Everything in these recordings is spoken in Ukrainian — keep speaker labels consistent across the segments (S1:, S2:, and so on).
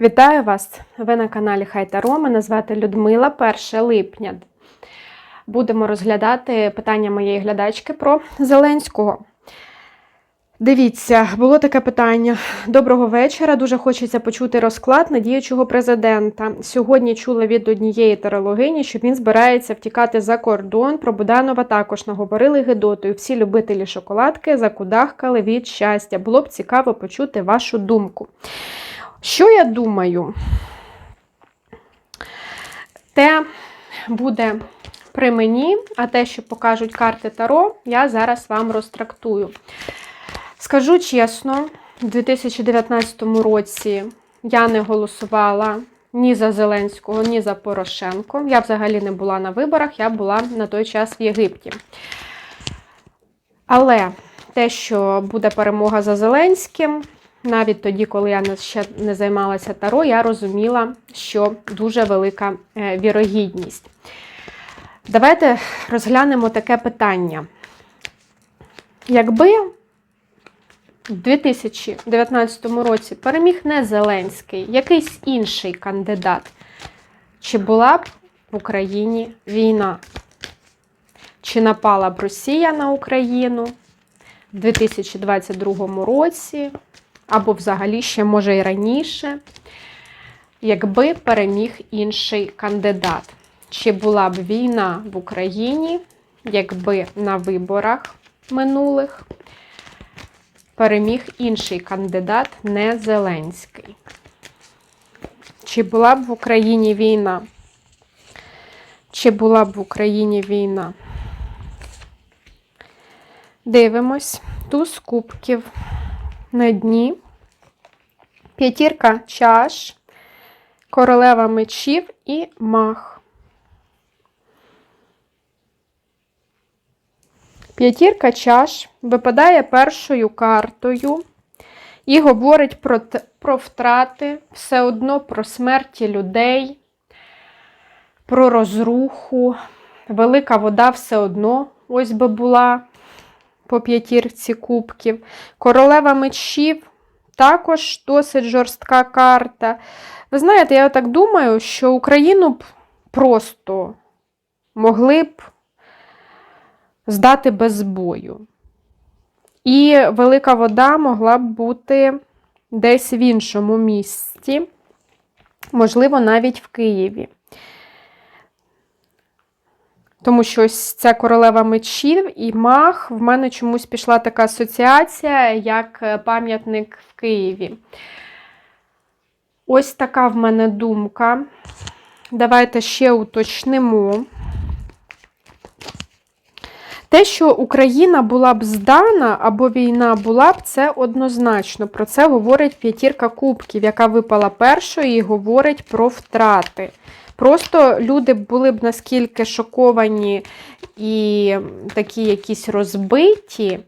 S1: Вітаю вас! Ви на каналі Хай Таро. Мене звати Людмила, 1 липня. Будемо розглядати питання моєї глядачки про Зеленського. Дивіться, було таке питання. Доброго вечора. Дуже хочеться почути розклад на діючого президента. Сьогодні чула від однієї тарологині, що він збирається втікати за кордон. Про Буданова також наговорили Гедотою. Всі любителі шоколадки закудахкали від щастя. Було б цікаво почути вашу думку. Що я думаю? Те буде при мені, а те, що покажуть карти Таро, я зараз вам розтрактую. Скажу чесно, у 2019 році я не голосувала ні за Зеленського, ні за Порошенко. Я взагалі не була на виборах, я була на той час в Єгипті. Але те, що буде перемога за Зеленським, навіть тоді, коли я ще не займалася таро, я розуміла, що дуже велика е, вірогідність. Давайте розглянемо таке питання. Якби в 2019 році переміг не Зеленський, якийсь інший кандидат, чи була б в Україні війна? Чи напала б Росія на Україну в 2022 році? Або взагалі ще, може, і раніше, якби переміг інший кандидат. Чи була б війна в Україні, якби на виборах минулих переміг інший кандидат, не Зеленський? Чи була б в Україні війна? Чи була б в Україні війна? Дивимось, туз кубків на дні, п'ятірка чаш, королева мечів і мах. П'ятірка чаш випадає першою картою і говорить про, про втрати, все одно про смерті людей, про розруху. Велика вода все одно ось би була по п'ятірці кубків. Королева мечів також досить жорстка карта. Ви знаєте, я так думаю, що Україну б просто могли б здати без бою. І велика вода могла б бути десь в іншому місці, можливо, навіть в Києві. Тому що ось ця королева мечів і мах, в мене чомусь пішла така асоціація, як е, пам'ятник в Києві. Ось така в мене думка. Давайте ще уточнимо. Те, що Україна була б здана або війна була б, це однозначно. Про це говорить п'ятірка кубків, яка випала першою, і говорить про втрати. Просто люди були б наскільки шоковані і такі якісь розбиті,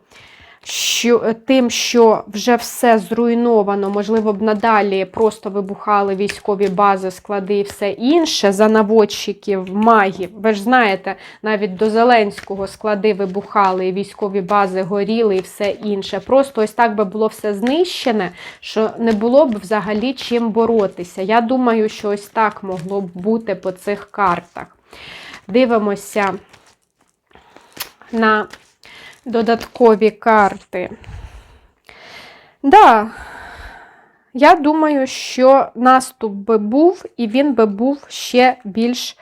S1: що, тим, що вже все зруйновано, можливо, б надалі просто вибухали військові бази, склади і все інше за наводчиків, магів. Ви ж знаєте, навіть до Зеленського склади вибухали, і військові бази горіли і все інше. Просто ось так би було все знищене, що не було б взагалі чим боротися. Я думаю, що ось так могло б бути по цих картах. Дивимося на додаткові карти. Да, я думаю, що наступ би був, і він би був ще більш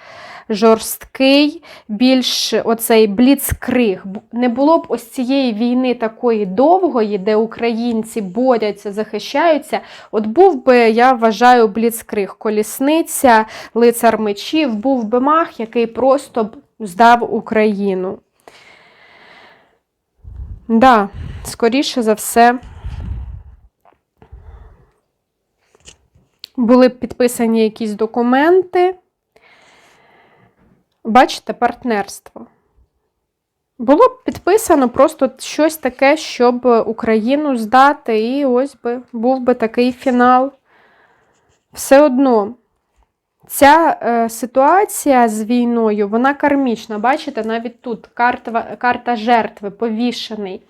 S1: жорсткий, більш оцей бліцкриг. Не було б ось цієї війни такої довгої, де українці борються, захищаються. От був би, я вважаю, бліцкриг. Колісниця, лицар мечів, був би мах, який просто б здав Україну. Да, скоріше за все, були підписані якісь документи. Бачите, партнерство. Було б підписано просто щось таке, щоб Україну здати, і ось би був би такий фінал. Все одно. Ця е, ситуація з війною, вона кармічна. Бачите, навіть тут карта карта жертви, повішений.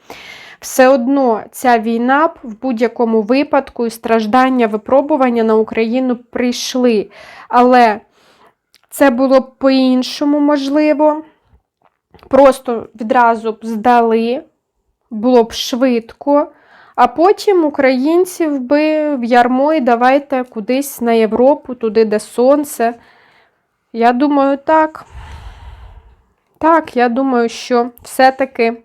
S1: Все одно ця війна в будь-якому випадку і страждання, випробування на Україну прийшли. Але це було б по-іншому можливо. Просто відразу б здали, було б швидко. А потім українців би в ярмо і давайте кудись на Європу, туди, де сонце. Я думаю, так. Так, я думаю, що все-таки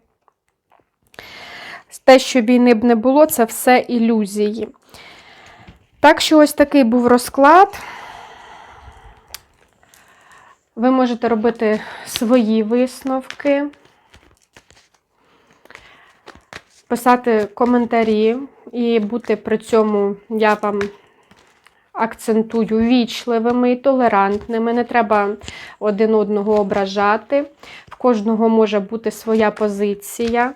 S1: те, що війни б не було, це все ілюзії. Так що ось такий був розклад. Ви можете робити свої висновки, писати коментарі і бути при цьому, я вам акцентую, вічливими і толерантними. Не треба один одного ображати. В кожного може бути своя позиція.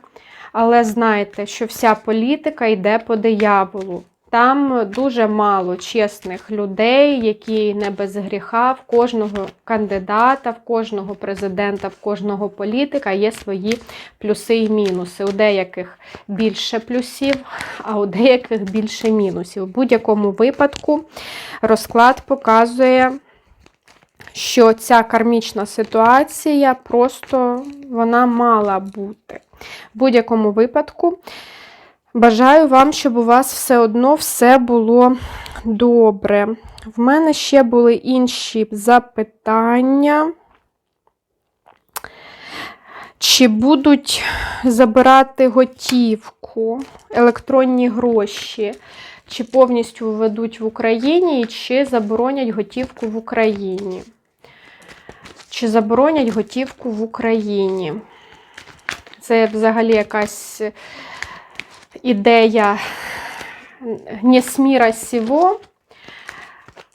S1: Але знайте, що вся політика йде по дияволу. Там дуже мало чесних людей, які не без гріха, в кожного кандидата, в кожного президента, в кожного політика є свої плюси і мінуси. У деяких більше плюсів, а у деяких більше мінусів. У будь-якому випадку розклад показує, що ця кармічна ситуація просто вона мала бути. В будь-якому випадку. Бажаю вам, щоб у вас все одно все було добре. В мене ще були інші запитання. Чи будуть забирати готівку, електронні гроші, чи повністю введуть в Україні, чи заборонять готівку в Україні? Чи заборонять готівку в Україні? Це взагалі якась ідея не сміра сіво,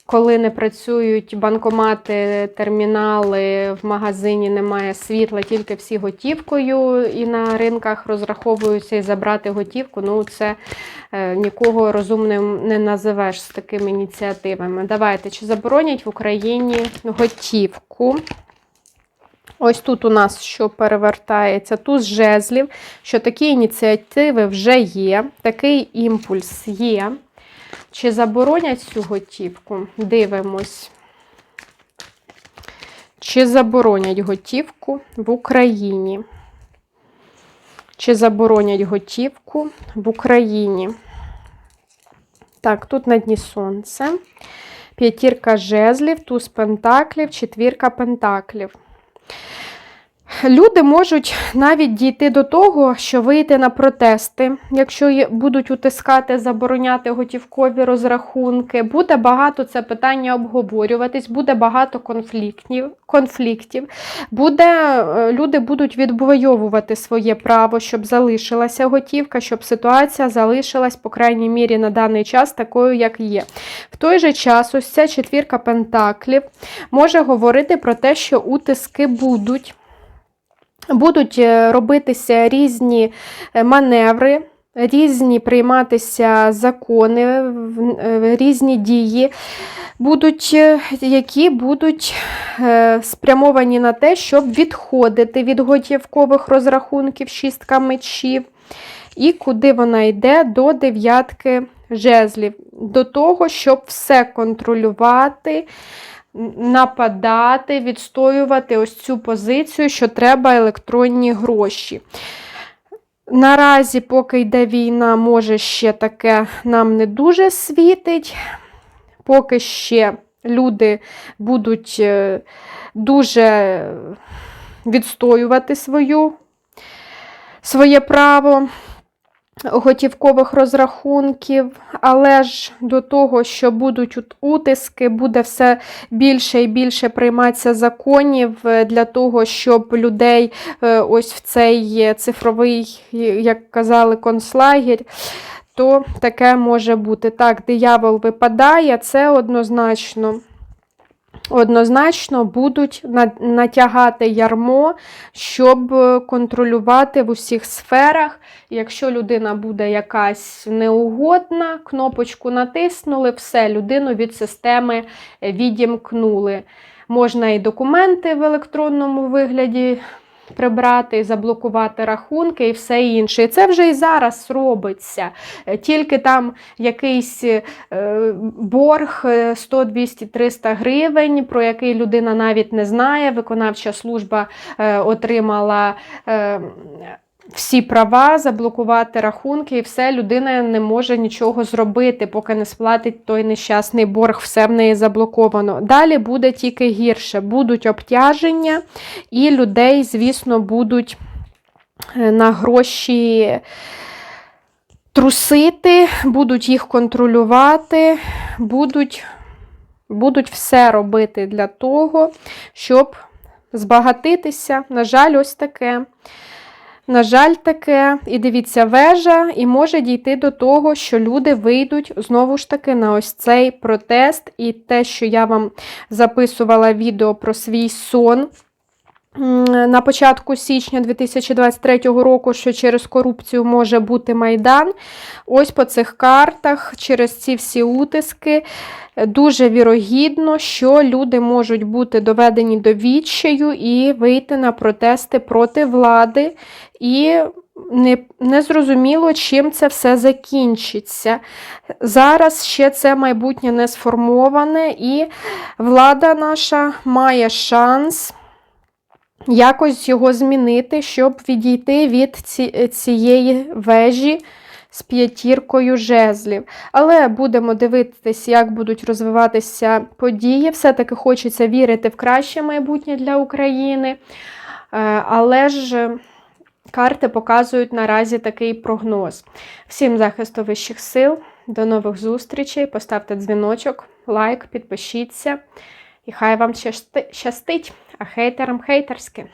S1: коли не працюють банкомати, термінали, в магазині немає світла, тільки всі готівкою, і на ринках розраховуються і забрати готівку. Ну, це е, нікого розумним не називеш з такими ініціативами. Давайте, чи заборонять в Україні готівку? Ось тут у нас що перевертається, туз жезлів, що такі ініціативи вже є, такий імпульс є. Чи заборонять цю готівку? Дивимось. Чи заборонять готівку в Україні? Чи заборонять готівку в Україні? Так, тут на дні сонце. П'ятірка жезлів, туз пентаклів, четвірка пентаклів. Люди можуть навіть дійти до того, що вийти на протести, якщо будуть утискати, забороняти готівкові розрахунки, буде багато це питання обговорюватись, буде багато конфліктів, конфліктів. Буде, е, люди будуть відбойовувати своє право, щоб залишилася готівка, щоб ситуація залишилась, по крайній мірі, на даний час такою, як є. В той же час, ось ця четвірка пентаклів може говорити про те, що утиски будуть. Будуть е, робитися різні е, маневри, різні прийматися закони, е, різні дії, будуть, які будуть спрямовані на те, щоб відходити від готівкових розрахунків шістка мечів. І куди вона йде? До дев'ятки жезлів, до того, щоб все контролювати нападати, відстоювати ось цю позицію, що треба електронні гроші. Наразі, поки йде війна, може ще таке нам не дуже світить. Поки ще люди будуть е, дуже відстоювати свою, своє право готівкових розрахунків, але ж до того, що будуть утиски, буде все більше і більше прийматися законів е, для того, щоб людей е, ось в цей цифровий, як казали, концлагер, то таке може бути. Так, диявол випадає, це однозначно однозначно будуть натягати ярмо, щоб е, контролювати в усіх сферах. Якщо людина буде якась неугодна, кнопочку натиснули, все, людину від системи відімкнули. Можна і документи в електронному вигляді прибрати, заблокувати рахунки і все інше. І це вже і зараз робиться. Е, Тільки там якийсь е, борг е, 100, 200, 300 гривень, про який людина навіть не знає. Виконавча служба е, отримала. Е, всі права, заблокувати рахунки, і все, людина не може нічого зробити, поки не сплатить той нещасний борг, все в неї заблоковано. Далі буде тільки гірше. Будуть обтяження, і людей, звісно, будуть е, на гроші трусити, будуть їх контролювати, будуть, будуть все робити для того, щоб збагатитися. На жаль, ось таке. На жаль, таке, і дивіться, вежа, і може дійти до того, що люди вийдуть знову ж таки на ось цей протест. І те, що я вам записувала відео про свій сон на початку січня 2023 року, що через корупцію може бути майдан. Ось по цих картах, через ці всі утиски. Дуже вірогідно, що люди можуть бути доведені до відчаю і вийти на протести проти влади, і не, не зрозуміло, чим це все закінчиться. Зараз ще це майбутнє не сформоване, і влада наша має шанс якось його змінити, щоб відійти від ці, цієї вежі з п'ятіркою жезлів. Але будемо дивитися, як будуть розвиватися події. Все-таки хочеться вірити в краще майбутнє для України. Е, Але ж карти показують наразі такий прогноз. Всім захисту вищих сил. До нових зустрічей. Поставте дзвіночок, лайк, підпишіться. І хай вам щасти- щастить, а хейтерам хейтерськи.